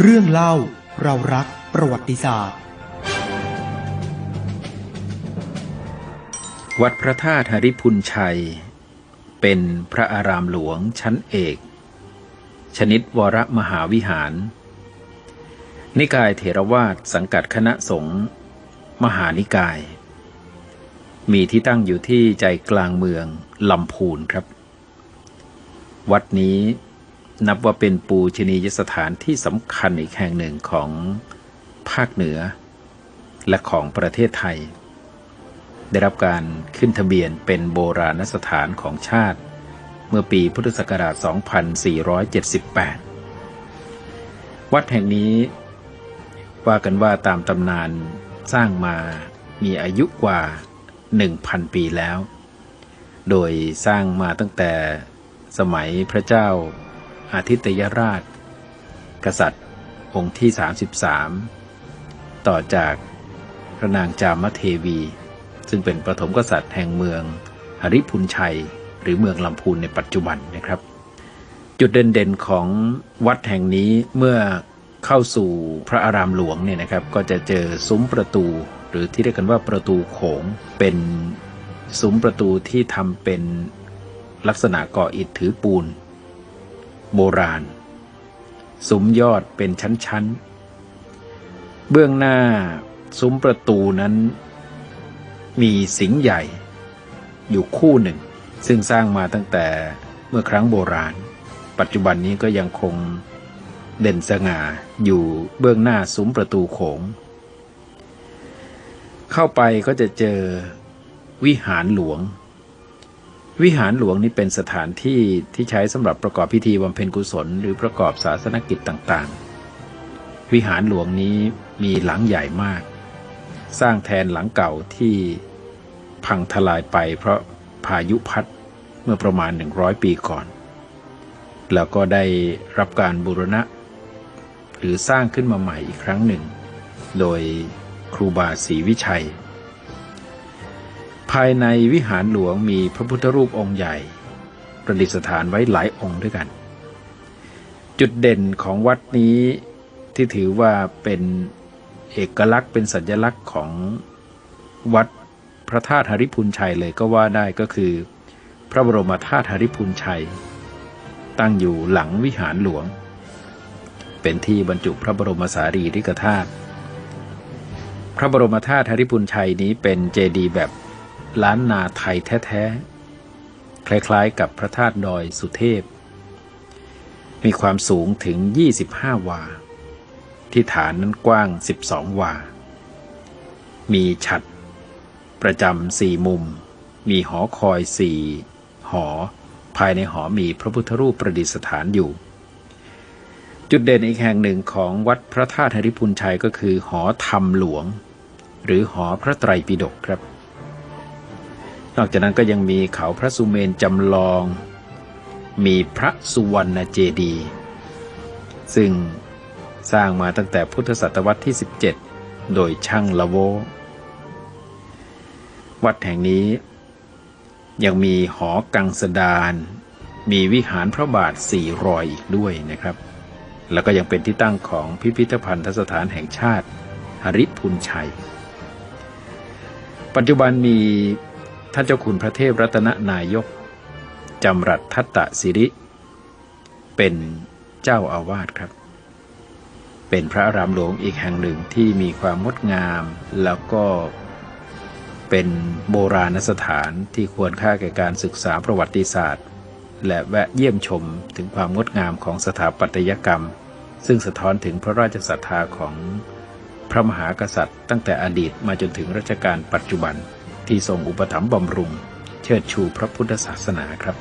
เรื่องเล่าเรารักประวัติศาสตร์ วัดพระธาตุหริพุนชัย เป็นพระอารามหลวงชั้นเอก ชนิดวรมหาวิหาร นิกายเถรวาทสังกัดคณะสงฆ์มหานิกาย มีที่ตั้งอยู่ที่ใจกลางเมืองลำพูนครับ วัดนี้ นับว่าเป็นปูชนียสถานที่สำคัญอีกแห่งหนึ่งของภาคเหนือ และของประเทศไทย ได้รับการขึ้นทะเบียนเป็นโบราณสถานของชาติ เมื่อปีพุทธศักราช 2478 วัดแห่งนี้ ว่ากันว่าตามตำนานสร้างมามีอายุกว่า 1,000 ปีแล้ว โดยสร้างมาตั้งแต่สมัยพระเจ้า อาทิตยราช กษัตริย์ องค์ที่ 33 ต่อจากพระนางจามเทวี ซึ่งเป็นปฐมกษัตริย์แห่งเมืองหริพุนชัย หรือเมืองลำพูนในปัจจุบันนะครับ จุดเด่นๆของวัดแห่งนี้เมื่อเข้าสู่พระอารามหลวงเนี่ยนะครับ ก็จะเจอซุ้มประตู หรือที่เรียกกันว่าประตูโขงเป็นซุ้มประตูที่ทำเป็นลักษณะก่ออิฐถือปูน โบราณซุ้มยอดเป็นชั้น ๆ เบื้องหน้าซุ้มประตูนั้น มีสิงใหญ่ อยู่คู่หนึ่ง ซึ่งสร้างมาตั้งแต่เมื่อครั้งโบราณ ปัจจุบันนี้ก็ยังคงเด่นสง่าอยู่เบื้องหน้าซุ้มประตูโขง เข้าไปก็จะเจอวิหารหลวง วิหารหลวงนี่เป็นสถานที่ที่ใช้สำหรับประกอบพิธีบำเพ็ญกุศล หรือประกอบศาสนกิจต่างๆ วิหารหลวงนี้มีหลังใหญ่มาก สร้างแทนหลังเก่าที่พังทลายไปเพราะพายุพัดเมื่อประมาณ 100 ปีก่อน แล้วก็ได้รับการบูรณะ หรือสร้างขึ้นมาใหม่อีกครั้งหนึ่ง โดยครูบาศรีวิชัย ภายในวิหารหลวงมีพระพุทธรูปองค์ใหญ่ ประดิษฐานไว้หลายองค์ด้วยกัน จุดเด่นของวัดนี้ที่ถือว่าเป็นเอกลักษณ์เป็นสัญลักษณ์ของวัดพระธาตุหริพุนชัยเลยก็ว่าได้ก็คือ พระบรมธาตุหริพุนชัย ตั้งอยู่หลังวิหารหลวง เป็นที่บรรจุพระบรมสารีริกธาตุพระบรมธาตุหริพุนชัยนี้เป็นเจดีย์แบบ ล้านนาไทยแท้ๆ คล้ายๆกับพระธาตุดอยสุเทพ มีความสูงถึง 25 วา ที่ฐานนั้นกว้าง 12 วา มีฉัด ประจำสี่มุม มีหอคอยสี่หอ ภายในหอมีพระพุทธรูปประดิษฐานอยู่จุดเด่นอีกแห่งหนึ่งของวัดพระธาตุหริพุนชัยก็คือหอธรรมหลวง หรือหอพระไตรปิฎกครับ นอกจากนั้นก็ยังมีเขาพระสุเมนจำลอง มีพระสุวรรณเจดี ซึ่งสร้างมาตั้งแต่พุทธศตวรรษที่ 17 โดยช่างละโว วัดแห่งนี้ ยังมีหอกังสดานมีวิหารพระบาทสี่รอยอีกด้วยนะครับ แล้วก็ยังเป็นที่ตั้งของพิพิธภัณฑสถานแห่งชาติ หริพุนชัย ปัจจุบันมี ท่านเจ้าคุณพระเทพรัตนนายก จำรัดทัตตสิริ เป็นเจ้าอาวาสครับ เป็นพระอารามหลวงอีกแห่งหนึ่งที่มีความงดงาม แล้วก็เป็นโบราณสถานที่ควรค่าแก่การศึกษาประวัติศาสตร์ และแวะเยี่ยมชมถึงความงดงามของสถาปัตยกรรม ซึ่งสะท้อนถึงพระราชศรัทธาของพระมหากษัตริย์ ตั้งแต่อดีตมาจนถึงรัชกาลปัจจุบัน ที่ทรงอุปถัมภ์บำรุง เชิดชูพระพุทธศาสนาครับ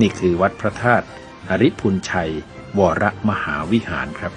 นี่คือวัดพระธาตุอริพุนชัย วรมหาวิหารครับ